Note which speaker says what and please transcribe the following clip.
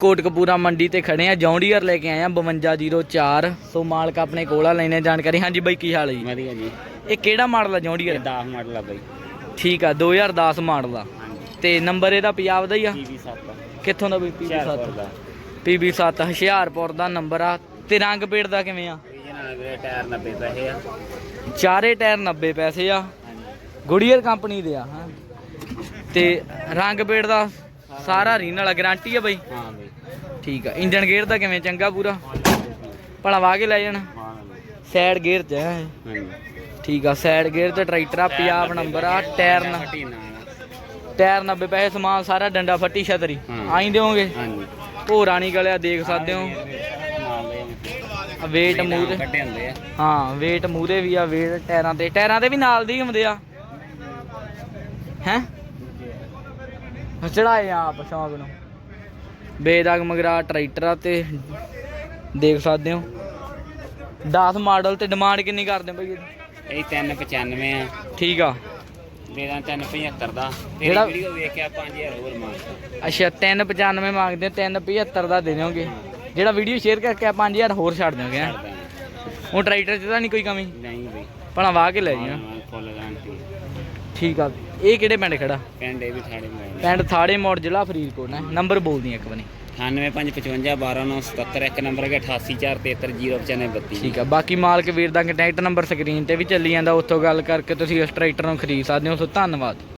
Speaker 1: ਕੋਟਕਪੂਰਾ ਮੰਡੀ ਤੇ ਖੜੇ ਆ। ਜੌਂਡੀਅਰ ਲੈ ਕੇ ਆਏ ਆ 5204 ਸੋ ਮਾਲਕ ਆਪਣੇ ਕੋਲ ਆ ਲੈਣੇ ਜਾਣਕਾਰੀ। ਹਾਂਜੀ ਬਾਈ ਕੀ ਹਾਲ ਹੈ ਜੀ?
Speaker 2: ਵਧੀਆ ਜੀ।
Speaker 1: ਇਹ ਕਿਹੜਾ ਮਾਡਲ ਆ ਜੌਂਡੀਅਰ?
Speaker 2: 10 ਮਾਡਲ ਆ ਬਾਈ।
Speaker 1: ਠੀਕ ਆ 2010 ਮਾਡਲ ਆ। ਤੇ ਨੰਬਰ ਇਹਦਾ ਪੰਜਾਬ ਦਾ ਹੀ ਆ?
Speaker 2: ਟੀਵੀ 7
Speaker 1: ਕਿੱਥੋਂ ਦਾ ਬਈ?
Speaker 2: ਹੁਸ਼ਿਆਰਪੁਰ
Speaker 1: PB7
Speaker 2: ਦਾ
Speaker 1: PB7 ਹੁਸ਼ਿਆਰਪੁਰ ਦਾ ਨੰਬਰ ਆ। ਤੇ ਰੰਗ ਪੇੜ ਦਾ ਕਿਵੇਂ ਆ?
Speaker 2: ਰੀਜਨਲ ਵੀਰੇ ਟਾਇਰ 90 ਪੈਸੇ ਆ।
Speaker 1: ਚਾਰੇ ਟਾਇਰ 90 ਪੈਸੇ ਆ। ਗੁੜੀਅਰ ਕੰਪਨੀ ਦੇ ਆ ਹਾਂ। ਤੇ ਰੰਗ ਪੇੜ ਦਾ ਸਾਰਾ ਰੀਨ ਵਾਲਾ ਗਾਰੰਟੀ ਆ ਬਈ?
Speaker 2: ਹਾਂ ਬਾਈ।
Speaker 1: ਠੀਕ ਆ। ਇੰਜਨ ਗੇਅਰ ਦਾ ਕਿਵੇਂ? ਚੰਗਾ ਪੂਰਾ? ਭਲਾ ਕੇ ਲੈ ਜਾਣਾ। ਸਾਈਡ ਗੇਅਰ ਚ ਹੈ। ਠੀਕ ਆ ਸਾਈਡ ਗੇਅਰ ਤੇ ਟਰੈਕਟਰ ਆ ਪੰਜਾਬ ਨੰਬਰ ਆ ਟਾਇਰ ਨਾ ਟਾਇਰ 90 ਪੈਸੇ ਸਮਾਨ ਸਾਰਾ ਡੰਡਾ ਫੱਟੀ ਛਤਰੀ। ਆਈ ਦਿਓਗੇ?
Speaker 2: ਹਾਂਜੀ
Speaker 1: ਭੋਰਾ ਨਹੀਂ ਗਲਿਆ ਦੇਖ ਸਕਦੇ ਹੋ। ਵੇਟ ਮੂਰੇ ਹਾਂ ਵੇਟ ਮੂਰੇ ਵੀ ਆ ਵੇਟ ਟਾਇਰਾਂ ਤੇ। ਟਾਇਰਾਂ ਤੇ ਵੀ ਨਾਲ ਦੇ ਹੁੰਦੇ ਆ। ਹੈ? ਚੜਾਏ ਆ ਆਪ ਸ਼ੌਂਕ ਨੂੰ। ਬੇਦਾਗ ਮਗਰਾ ਟਰੈਕਟਰ ਆ ਤੇ ਦੇਖ ਸਕਦੇ ਹੋ। 10 ਮਾਡਲ ਤੇ ਡਿਮਾਂਡ ਕਿੰਨੀ ਕਰਦੇ ਬਈ?
Speaker 2: ਇਹ 395 ਆ।
Speaker 1: ਠੀਕ ਆ।
Speaker 2: ਦਾਂ 375 ਦਾ। ਤੇਰੀ
Speaker 1: ਜਿਹੜਾ-
Speaker 2: ਵੀਡੀਓ ਵੇਖ ਕੇ 5000 ਹੋਰ ਮੰਗ
Speaker 1: ਅੱਛਾ 395 ਮੰਗਦੇ 375 ਦਾ ਦੇ ਦਿਓਗੇ। ਜਿਹੜਾ ਵੀਡੀਓ ਸ਼ੇਅਰ ਕਰਕੇ 5000 ਹੋਰ ਛੱਡ ਦਿਓਗੇ ਹੈਂ?
Speaker 2: ਕਰਦਾ
Speaker 1: ਹੁਣ ਟਰੈਕਟਰ 'ਚ ਤਾਂ ਨਹੀਂ ਕੋਈ ਕਮੀ?
Speaker 2: ਨਹੀਂ ਬਈ।
Speaker 1: ਭਲਾ ਵਾਹ ਕੇ ਲੈ ਜੀ
Speaker 2: ਫੁੱਲ ਗਾਰੰਟੀ
Speaker 1: ਠੀਕ ਆ। ਇਹ ਕਿਹੜੇ ਪਿੰਡ ਖੜਾ?
Speaker 2: ਪਿੰਡ ਇਹ ਵੀ ਥਾੜੇ ਮੋੜ।
Speaker 1: ਪਿੰਡ ਥਾੜੇ ਮੋੜ ਜ਼ਿਲ੍ਹਾ ਫਰੀਦਕੋਟ ਹੈ। ਨੰਬਰ ਬੋਲਦੀ ਇੱਕ ਵਾਰੀ।
Speaker 2: 9555 12977 ਇੱਕ ਨੰਬਰ ਹੈ 8843730995
Speaker 1: ਠੀਕ ਆ। ਬਾਕੀ ਮਾਲਕ ਵੀਰ ਦਾ ਕੰਟੈਕਟ ਨੰਬਰ ਸਕਰੀਨ ਤੇ ਵੀ ਚੱਲੀ ਜਾਂਦਾ। ਉੱਥੋਂ ਗੱਲ ਕਰਕੇ ਤੁਸੀਂ ਇਸ ਟਰੈਕਟਰ ਨੂੰ ਖਰੀਦ ਸਕਦੇ ਹੋ। ਸੋ ਧੰਨਵਾਦ।